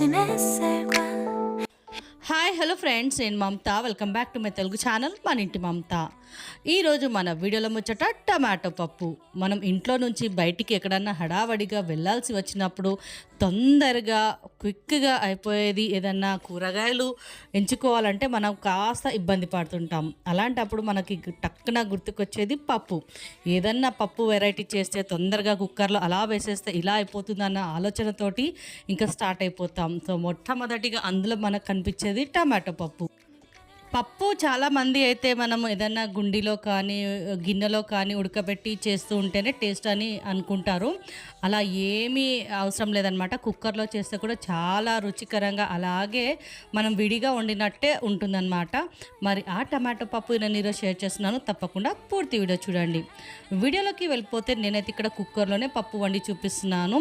SMS hi hello friends నేను Mamata. Welcome back to my Telugu channel మన ఇంటి మమత. ఈరోజు మన వీడియోలో ముచ్చట టమాటో పప్పు. మనం ఇంట్లో నుంచి బయటికి ఎక్కడన్నా హడావడిగా వెళ్ళాల్సి వచ్చినప్పుడు తొందరగా క్విక్గా అయిపోయేది ఏదన్నా కూరగాయలు ఎంచుకోవాలంటే మనం కాస్త ఇబ్బంది పడుతుంటాం. అలాంటప్పుడు మనకి టక్కున గుర్తుకొచ్చేది పప్పు. ఏదన్నా పప్పు వెరైటీ చేస్తే తొందరగా కుక్కర్లో అలా వేసేస్తే ఇలా అయిపోతుందన్న ఆలోచనతోటి ఇంకా స్టార్ట్ అయిపోతాం. సో మొట్టమొదటిగా అందులో మనకు కనిపించేది టమాటో పప్పు. పప్పు చాలామంది అయితే మనం ఏదైనా గుండిలో కానీ గిన్నెలో కానీ ఉడకబెట్టి చేస్తూ ఉంటేనే టేస్ట్ అని అనుకుంటారు. అలా ఏమీ అవసరం లేదనమాట కుక్కర్లో చేస్తే కూడా చాలా రుచికరంగా అలాగే మనం విడిగా వండినట్టే ఉంటుందన్నమాట. మరి ఆ టమాటో పప్పు నేను ఈరోజు షేర్ చేస్తున్నాను. తప్పకుండా పూర్తి వీడియో చూడండి. వీడియోలోకి వెళ్ళిపోతే నేనైతే ఇక్కడ కుక్కర్లోనే పప్పు వండి చూపిస్తున్నాను.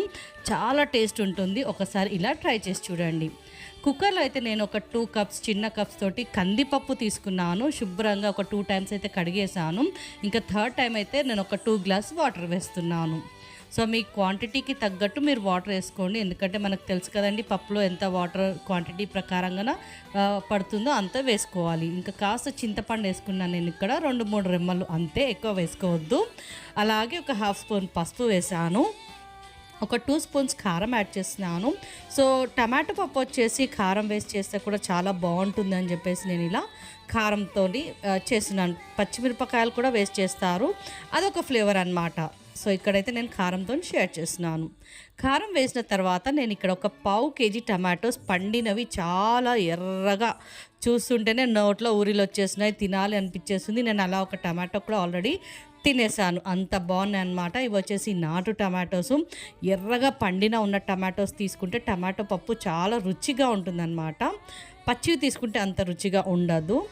చాలా టేస్ట్ ఉంటుంది. ఒకసారి ఇలా ట్రై చేసి చూడండి. కుక్కర్లో అయితే నేను ఒక టూ కప్స్ చిన్న కప్స్ తోటి కందిపప్పు తీసుకున్నాను. శుభ్రంగా ఒక టూ టైమ్స్ అయితే కడిగేసాను ఇంకా థర్డ్ టైం అయితే నేను ఒక టూ గ్లాస్ వాటర్ వేస్తున్నాను. సో మీ క్వాంటిటీకి తగ్గట్టు మీరు వాటర్ వేసుకోండి. ఎందుకంటే మనకు తెలుసు కదండి పప్పులో ఎంత వాటర్ క్వాంటిటీ ప్రకారంగా పడుతుందో అంత వేసుకోవాలి. ఇంకా కాస్త చింతపండు వేసుకున్నాను నేను ఇక్కడ. రెండు మూడు రెమ్మలు అంతే ఎక్కువ వేసుకోవద్దు. అలాగే ఒక హాఫ్ స్పూన్ పసుపు వేసాను ఒక టూ స్పూన్స్ కారం యాడ్ చేస్తున్నాను. సో టమాటో పప్పు వచ్చేసి కారం వేస్ట్ చేస్తే కూడా చాలా బాగుంటుంది అని చెప్పేసి నేను ఇలా కారంతో చేస్తున్నాను. పచ్చిమిరపకాయలు కూడా వేస్ట్ చేస్తారు. అదొక ఫ్లేవర్ అన్నమాట. సో ఇక్కడైతే నేను కారంతో షేర్ చేస్తున్నాను. కారం వేసిన తర్వాత నేను ఇక్కడ ఒక పావు కేజీ టమాటోస్ పండినవి చాలా ఎర్రగా చూస్తుంటేనే నోట్లో ఊరిలో వచ్చేసినాయి తినాలి అనిపించేస్తుంది. నేను అలా ఒక టమాటో కూడా ఆల్రెడీ తినేసాను. అంత బాగున్నాయి అనమాట ఇవి వచ్చేసి నాటు టమాటోస్. ఎర్రగా పండిన ఉన్న టమాటోస్ తీసుకుంటే టమాటో పప్పు చాలా రుచిగా ఉంటుందన్నమాట. పచ్చివి తీసుకుంటే అంత రుచిగా ఉండదు.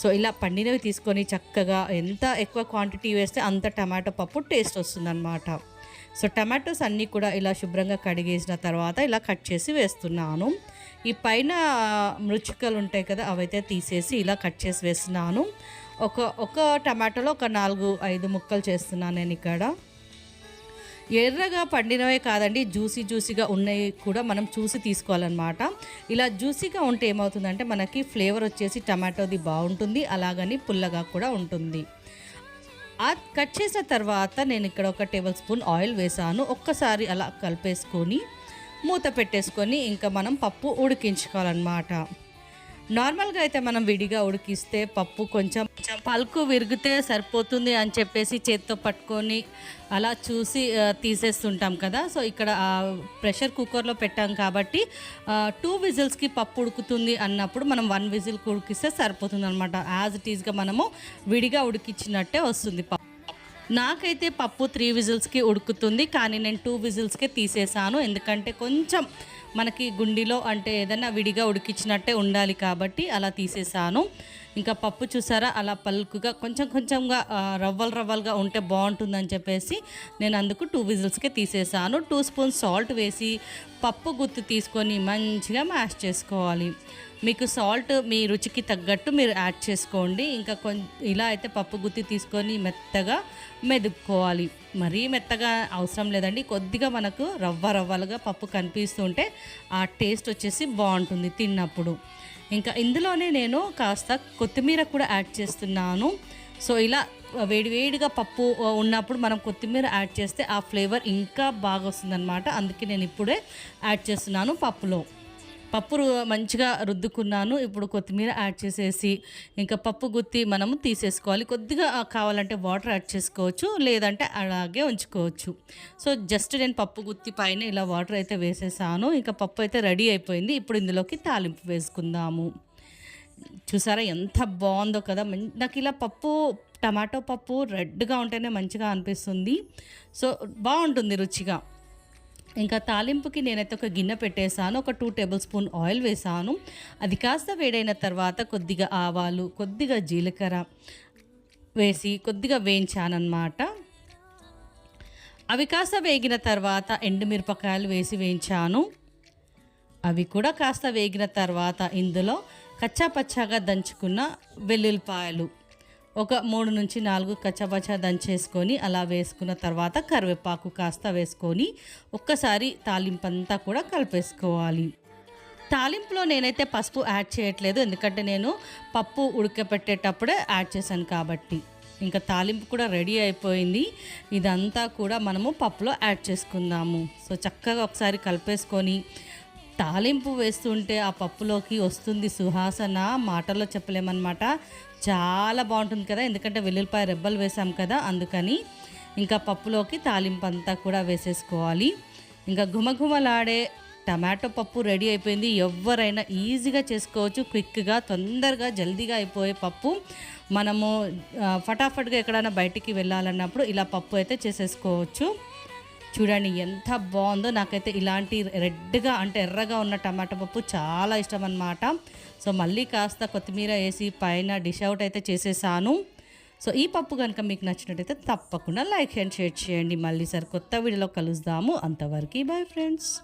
సో ఇలా పండినవి తీసుకొని చక్కగా ఎంత ఎక్కువ క్వాంటిటీ వేస్తే అంత టమాటో పప్పు టేస్ట్ వస్తుందన్నమాట. సో టమాటోస్ అన్నీ కూడా ఇలా శుభ్రంగా కడిగేసిన తర్వాత ఇలా కట్ చేసి వేస్తున్నాను. ఈ పైన మృచికలు ఉంటాయి కదా అవైతే తీసేసి ఇలా కట్ చేసి వేస్తున్నాను. ఒక ఒక టమాటోలో ఒక నాలుగు ఐదు ముక్కలు చేస్తున్నాను నేను ఇక్కడ. ఎర్రగా పండినవే కాదండి జ్యూసీ జ్యూసీగా ఉన్నాయి కూడా మనం చూసి తీసుకోవాలన్నమాట. ఇలా జ్యూసీగా ఉంటే ఏమవుతుందంటే మనకి ఫ్లేవర్ వచ్చేసి టమాటోది బాగుంటుంది అలాగని పుల్లగా కూడా ఉంటుంది. కట్ చేసిన తర్వాత నేను ఇక్కడ ఒక టేబుల్ స్పూన్ ఆయిల్ వేసాను. ఒక్కసారి అలా కలిపేసుకొని మూత పెట్టేసుకొని ఇంకా మనం పప్పు ఉడికించుకోవాలన్నమాట. నార్మల్గా అయితే మనం విడిగా ఉడికిస్తే పప్పు కొంచెం పలుకు విరిగితే సరిపోతుంది అని చెప్పేసి చేత్తో పట్టుకొని అలా చూసి తీసేస్తుంటాం కదా. సో ఇక్కడ ప్రెషర్ కుక్కర్లో పెట్టాం కాబట్టి టూ విజిల్స్కి పప్పు ఉడుకుతుంది అన్నప్పుడు మనం వన్ విజిల్ ఉడికిస్తే సరిపోతుంది అనమాట యాజ్ ఇట్ ఈస్గా మనము విడిగా ఉడికించినట్టే వస్తుంది పప్పు. నాకైతే పప్పు త్రీ విజిల్స్కి ఉడుకుతుంది కానీ నేను టూ విజిల్స్కే తీసేసాను. ఎందుకంటే కొంచెం మనకి గుండిలో అంటే ఏదైనా విడిగా ఉడికించినట్టే ఉండాలి కాబట్టి అలా తీసేసాను. ఇంకా పప్పు చూసారా? అలా పలుకుగా కొంచెం కొంచెంగా రవ్వలు రవ్వలుగా ఉంటే బాగుంటుందని చెప్పేసి నేను అందుకు టూ విజిల్స్కే తీసేసాను. టూ స్పూన్స్ సాల్ట్ వేసి పప్పు గుత్తి తీసుకొని మంచిగా మ్యాష్ చేసుకోవాలి. మీకు సాల్ట్ మీ రుచికి తగ్గట్టు మీరు యాడ్ చేసుకోండి. ఇంకా కొం ఇలా అయితే పప్పు గుత్తి తీసుకొని మెత్తగా మెదుపుకోవాలి. మరీ మెత్తగా అవసరం లేదండి. కొద్దిగా మనకు రవ్వ రవ్వలుగా పప్పు కనిపిస్తుంటే ఆ టేస్ట్ వచ్చేసి బాగుంటుంది తిన్నప్పుడు. ఇంకా ఇందులోనే నేను కాస్త కొత్తిమీర కూడా యాడ్ చేస్తున్నాను. సో ఇలా వేడివేడిగా పప్పు ఉన్నప్పుడు మనం కొత్తిమీర యాడ్ చేస్తే ఆ ఫ్లేవర్ ఇంకా బాగా వస్తుందన్నమాట. అందుకే నేను ఇప్పుడే యాడ్ చేస్తున్నాను పప్పులో. పప్పు మంచిగా రుద్దుకున్నాను. ఇప్పుడు కొత్తిమీర యాడ్ చేసేసి ఇంకా పప్పు గుత్తి మనము తీసేసుకోవాలి. కొద్దిగా కావాలంటే వాటర్ యాడ్ చేసుకోవచ్చు లేదంటే అలాగే ఉంచుకోవచ్చు. సో జస్ట్ నేను పప్పు గుత్తి పైన ఇలా వాటర్ అయితే వేసేసాను. ఇంకా పప్పు అయితే రెడీ అయిపోయింది. ఇప్పుడు ఇందులోకి తాలింపు వేసుకుందాము. చూసారా ఎంత బాగుందో కదా. నాకు ఇలా పప్పు టమాటో పప్పు రెడ్గా ఉంటేనే మంచిగా అనిపిస్తుంది. సో బాగుంటుంది రుచిగా. ఇంకా తాలింపుకి నేనైతే ఒక గిన్నె పెట్టేశాను ఒక టూ టేబుల్ స్పూన్ ఆయిల్ వేసాను అది కాస్త వేడైన తర్వాత కొద్దిగా ఆవాలు కొద్దిగా జీలకర్ర వేసి కొద్దిగా వేయించానమాట అవి కాస్త వేగిన తర్వాత ఎండుమిరపకాయలు వేసి వేయించాను. అవి కూడా కాస్త వేగిన తర్వాత ఇందులో కచ్చాపచ్చాగా దంచుకున్న వెల్లుల్లిపాయలు ఒక మూడు నుంచి నాలుగు కచ్చాపచ్చా దంచేసుకొని అలా వేసుకున్న తర్వాత కరివేపాకు కాస్త వేసుకొని ఒక్కసారి తాలింపంతా కూడా కలిపేసుకోవాలి. తాలింపులో నేనైతే పసుపు యాడ్ చేయట్లేదు ఎందుకంటే నేను పప్పు ఉడకపెట్టేటప్పుడే యాడ్ చేశాను కాబట్టి. ఇంకా తాలింపు కూడా రెడీ అయిపోయింది. ఇదంతా కూడా మనము పప్పులో యాడ్ చేసుకుందాము. సో చక్కగా ఒకసారి కలిపేసుకొని తాలింపు వేస్తుంటే ఆ పప్పులోకి వస్తుంది సుహాసన మాటల్లో చెప్పలేమన్నమాట. చాలా బాగుంటుంది కదా. ఎందుకంటే వెల్లుల్లిపాయ రెబ్బలు వేసాం కదా అందుకని ఇంకా పప్పులోకి తాలింపు అంతా కూడా వేసేసుకోవాలి. ఇంకా ఘుమఘుమలాడే టమాటో పప్పు రెడీ అయిపోయింది. ఎవరైనా ఈజీగా చేసుకోవచ్చు. క్విక్గా తొందరగా జల్దీగా అయిపోయే పప్పు. మనము ఫటాఫట్గా ఎక్కడైనా బయటికి వెళ్ళాలన్నప్పుడు ఇలా పప్పు అయితే చేసేసుకోవచ్చు. చూడండి ఎంత బాగుందో. నాకైతే ఇలాంటి రెడ్గా అంటే ఎర్రగా ఉన్న టమాటా పప్పు చాలా ఇష్టం అన్నమాట సో మళ్ళీ కాస్త కొత్తిమీర వేసి పైన డిష్ అవుట్ అయితే చేసేసాను. సో ఈ పప్పు కనుక మీకు నచ్చినట్టయితే తప్పకుండా లైక్ అండ్ షేర్ చేయండి. మళ్ళీ సార్ కొత్త వీడియోలో కలుద్దాము. అంతవరకు బాయ్ ఫ్రెండ్స్.